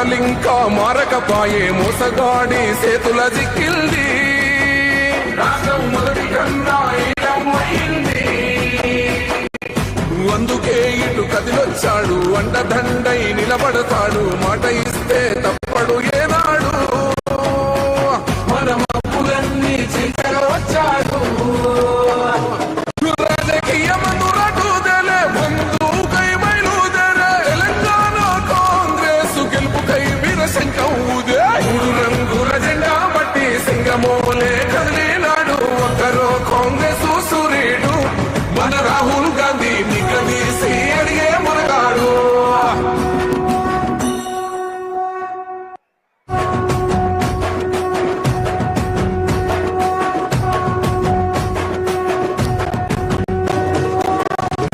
కథలింకా మారకపాయే మోసగాడి సేతుల జిక్కింది అందుకే ఇటు కదిలొచ్చాడు అండదండై నిలబడతాడు మాట కదిలినాడు ఒకరో కాంగ్రెస్ సూర్యుడు మన రాహుల్ గాంధీ నిగదీసి అడిగే మునగాడు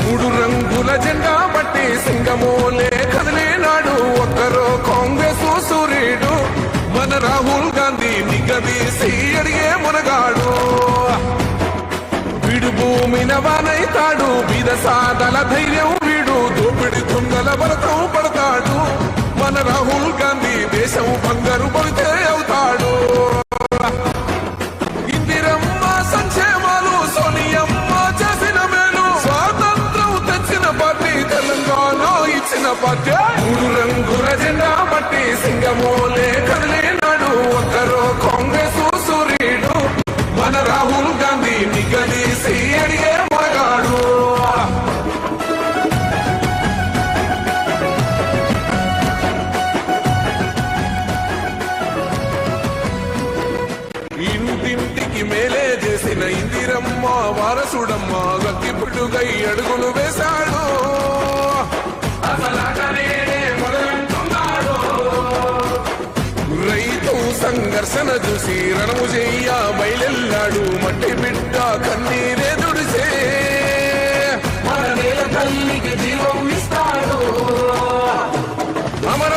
మూడు రంగుల జెండా బట్టి సింగమోలే గాంధీ అడిగే మునగాడు. వీడు భూమిన వానైతాడు బీద సాదల ధైర్యం వీడు దోపిడి దొంగల భరతం పడతాడు. మన రాహుల్ గాంధీ దేశం బంగారు పడితే అవుతాడు. ఇందిరమ్మ సంక్షేమాలు సోనియమ్మ చేసిన మేలు స్వాతంత్రం తెచ్చిన పార్టీ తెలంగాణ ఇచ్చిన పార్టీ. మూడు రంగుల జెండా బట్టి సింగమోలే రాహుల్ గాంధీ నిగదీసి అడిగే మొరగాడు. ఇంటింటికి మేలే చేసిన ఇందిరమ్మ వారసుడమ్మ గట్టి పుట్టుగై అడుగులు వేశాడు. సంఘర్షణ చూసి రణము చెయ్య బయలెల్లాడు మట్టి బిడ్డ కన్నీరే దుడిసే మన నేల తల్లికి జీవం ఇస్తాడు. అమర